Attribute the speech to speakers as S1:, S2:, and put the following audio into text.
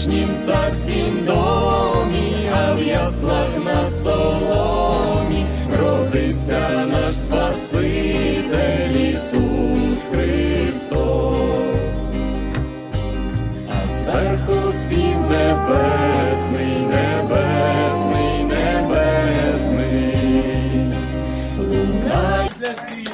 S1: вишнім царськім домі, а в яслах на соломі родився наш Спаситель Ісус Христос, а зверху спів небесний, небесний, небесний. Лунає для світу.